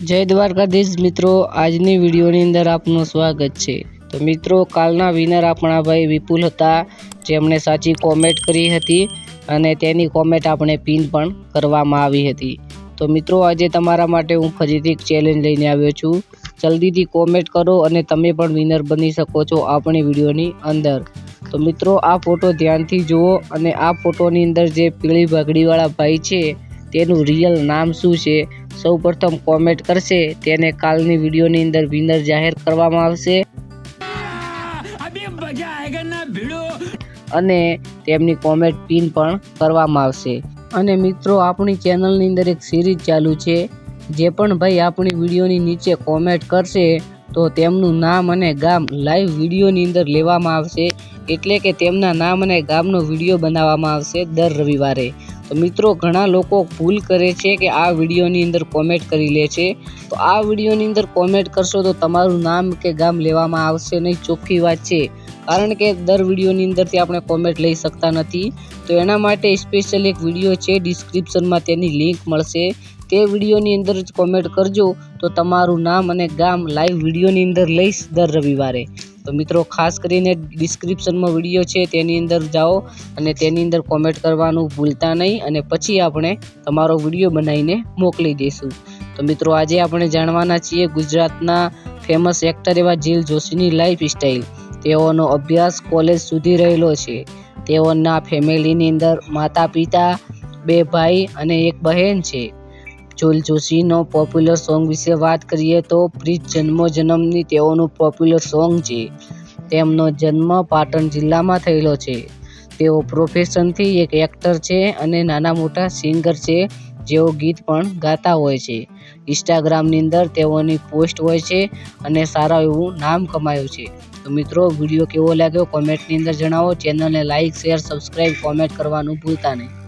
જય દ્વારકાધીશ મિત્રો, આજની વિડીયોની અંદર આપનું સ્વાગત છે. તો મિત્રો, કાલના વિનર આપણા ભાઈ વિપુલ હતા, જેમણે સાચી કોમેન્ટ કરી હતી અને તેની કોમેન્ટ આપણે પિન પણ કરવામાં આવી હતી. તો મિત્રો, આજે તમારા માટે હું ફરીથી ચેલેન્જ લઈને આવ્યો છું. જલ્દીથી કોમેન્ટ કરો અને તમે પણ વિનર બની શકો છો આપણી વિડીયોની અંદર. તો મિત્રો, આ ફોટો ધ્યાનથી જુઓ અને આ ફોટોની અંદર જે પીળી ભાગડીવાળા ભાઈ છે, તેનું રિયલ નામ શું છે? સૌ પ્રથમ કોમેન્ટ કરશે. તેને કાલની વિડીયોની અંદર વિનર જાહેર કરવામાં આવશે. અને તેમની કોમેન્ટ પિન પણ કરવામાં આવશે. અને મિત્રો, આપણી ચેનલની અંદર એક સિરીઝ ચાલુ છે. જે પણ ભાઈ આપણી વિડીયોની નીચે કોમેન્ટ કરશે, તો તેમનું નામ અને ગામ લાઈવ વિડીયોની અંદર લેવામાં આવશે. એટલે કે તેમના નામ અને ગામનો વીડિયો બનાવવામાં આવશે દર રવિવારે. તો મિત્રો, ઘણા લોકો ભૂલ કરે છે કે આ વિડીયોની અંદર કોમેન્ટ કરી લે છે. તો આ વિડીયોની અંદર કોમેન્ટ કરશો તો તમારું નામ કે ગામ લેવામાં આવશે નહીં, ચોખ્ખી વાત છે. કારણ કે દર વિડીયોની અંદરથી આપણે કોમેન્ટ લઈ શકતા નથી. તો એના માટે સ્પેશિયલ એક વીડિયો છે ડિસ્ક્રિપ્શનમાં તેની લિંક મળશે. તે વિડીયોની અંદર જ કોમેન્ટ કરજો તો તમારું નામ અને ગામ લાઈવ વિડીયોની અંદર લઈશ દર રવિવારે. તો મિત્રો, ખાસ કરીને ડિસ્ક્રિપ્શનમાં વીડિયો છે, તેની અંદર જાઓ અને તેની અંદર કોમેન્ટ કરવાનું ભૂલતા નહીં અને પછી આપણે તમારો વીડિયો બનાવીને મોકલી દઈશું. તો મિત્રો, આજે આપણે જાણવાના છીએ ગુજરાતના ફેમસ એક્ટર એવા જીલ જોશીની લાઈફ સ્ટાઈલ તેઓનો અભ્યાસ કોલેજ સુધી રહેલો છે. તેઓના ફેમિલીની અંદર માતા પિતા બે ભાઈ અને એક બહેન છે. જુલ જોશીનો પોપ્યુલર સોંગ વિશે વાત કરીએ તો પ્રીત જન્મો જન્મની તેઓનું પોપ્યુલર સોંગ છે. તેમનો જન્મ પાટણ જિલ્લામાં થયેલો છે. તેઓ પ્રોફેશનથી એક એક્ટર છે અને નાના મોટા સિંગર છે, જેઓ ગીત પણ ગાતા હોય છે. ઇન્સ્ટાગ્રામની અંદર તેઓની પોસ્ટ હોય છે અને સારા એવું નામ કમાયું છે. તો મિત્રો વીડિયો કેવો લાગ્યો? કોમેન્ટની અંદર જણાવો. ચેનલને લાઇક શેર સબસ્ક્રાઈબ કોમેન્ટ કરવાનું ભૂલતા નહીં.